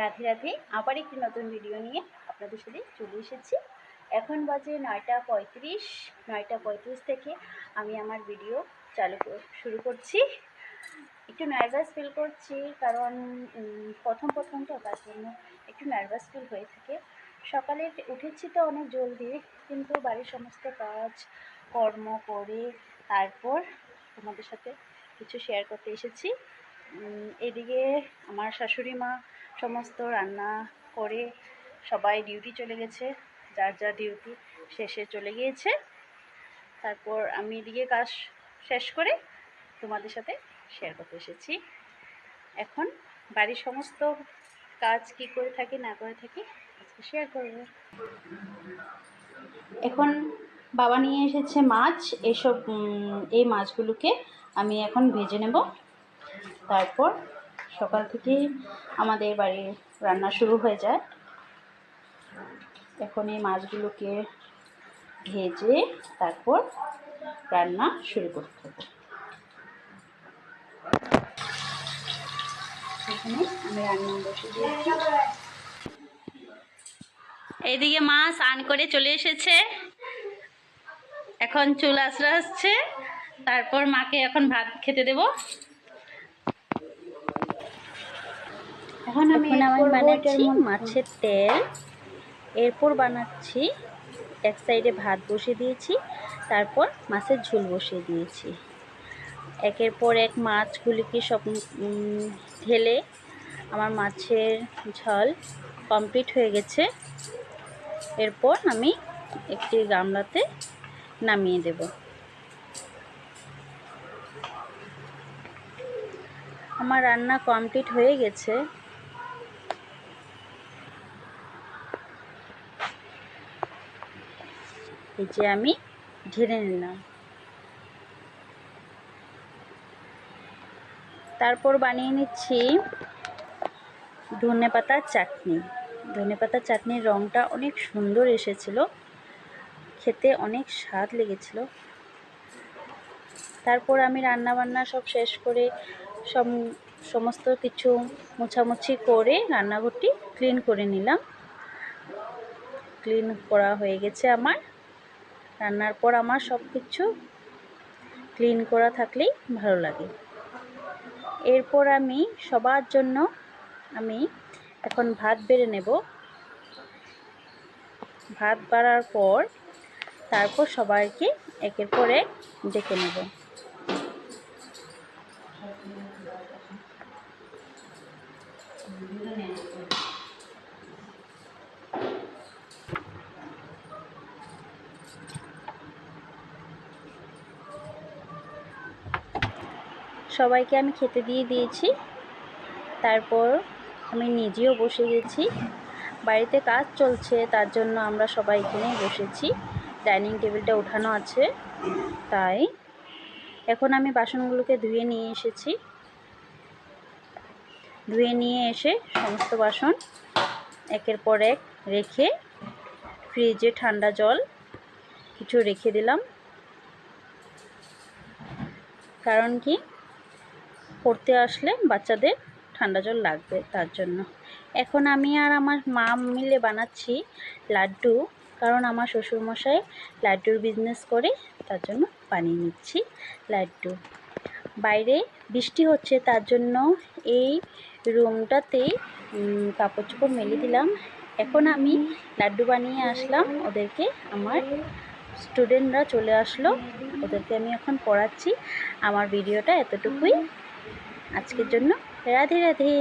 রাধে রাধে, আবার একটি নতুন ভিডিও নিয়ে আপনাদের সাথে চলে এসেছি। এখন বাজে নয়টা পঁয়ত্রিশ নয়টা পঁয়ত্রিশ থেকে আমি আমার ভিডিও চালু শুরু করছি। একটু নার্ভাস ফিল করছি, কারণ প্রথম প্রথম তো তার জন্য একটু নার্ভাস ফিল হয়ে থাকে। সকালে উঠেছি তো অনেক জলদি, কিন্তু বাড়ির সমস্ত কাজ, কর্ম করে তারপর তোমাদের সাথে কিছু শেয়ার করতে এসেছি। এদিকে আমার শাশুড়ি মা সমস্ত রান্না করে সবাই ডিউটি চলে গেছে, যার যার ডিউটি শেষে চলে গিয়েছে। তারপর আমি এদিকে কাজ শেষ করে তোমাদের সাথে শেয়ার করতে এসেছি। এখন বাড়ির সমস্ত কাজ কি করে থাকি, না করে থাকি, আজকে শেয়ার করব। এখন বাবা নিয়ে এসেছে মাছ, এসব এই মাছগুলোকে আমি এখন ভেজে নেব। তারপর সকাল থেকে আমাদের বাড়ির রান্না শুরু হয়ে যায়। এখন এই মাছগুলোকে ভেজে তারপর রান্না শুরু করতে হবে। আমি রান্না এইদিকে মা স্নান করে চলে এসেছে। এখন চুল আসরা আসছে তারপর মাকে এখন ভাত খেতে দেব। এখন আমি আমি বানাচ্ছি মাছের তেল। এরপর বানাচ্ছি এক সাইডে ভাত বসিয়ে দিয়েছি তারপর মাছের ঝোল বসিয়ে দিয়েছি। একের পর এক মাছগুলিকে সব ঢেলে আমার মাছের ঝোল কমপ্লিট হয়ে গেছে। এরপর আমি একটি গামলাতে নামিয়ে দেব। আমার রান্না কমপ্লিট হয়ে গেছে। এই যে আমি ঢেলে নিলাম। তারপর বানিয়ে নিচ্ছি ধনে পাতার চাটনি। ধনে পাতার চাটনির রঙটা অনেক সুন্দর এসেছিল। খেতে অনেক স্বাদ লেগেছিল। তারপর আমি রান্না বান্না সব শেষ করে সব সমস্ত কিছু মোছামুছি করে রান্নাঘরটি ক্লিন করে নিলাম। ক্লিন করা হয়ে গেছে আমার। রান্নার পর আমার সব কিছু ক্লিন করা থাকলেই ভালো লাগে। এরপর আমি সবার জন্য আমি এখন ভাত বেড়ে নেব। ভাত বাড়ার পর তারপর সবাইকে একের পর এক ডেকে নেব। সবাইকে আমি খেতে দিয়ে দিয়েছি। তারপর আমি নিজেও বসে গেছি। বাড়িতে কাজ চলছে, তার জন্য আমরা সবাই এখানেই বসেছি। ডাইনিং টেবিলটা উঠানো আছে। তাই এখন আমি বাসনগুলোকে ধুয়ে নিয়ে এসেছি। ধুয়ে নিয়ে এসে সমস্ত বাসন একের পর এক রেখে ফ্রিজে ঠান্ডা জল কিছু রেখে দিলাম। কারণ কি? পড়তে আসলে বাচ্চাদের ঠান্ডা জল লাগবে তার জন্য। এখন আমি আর আমার মা মিলে বানাচ্ছি লাড্ডু, কারণ আমার শ্বশুরমশাই লাড্ডুর বিজনেস করে, তার জন্য বানিয়ে নিচ্ছি লাড্ডু। বাইরে বৃষ্টি হচ্ছে, তার জন্য এই রুমটাতেই কাপড় চোপড় মেলে দিলাম। এখন আমি লাড্ডু বানিয়ে আসলাম, ওদেরকে আমার স্টুডেন্টরা চলে আসলো, ওদেরকে আমি এখন পড়াচ্ছি। আমার ভিডিওটা এতটুকুই। আজকের জন্য রাধে রাধে।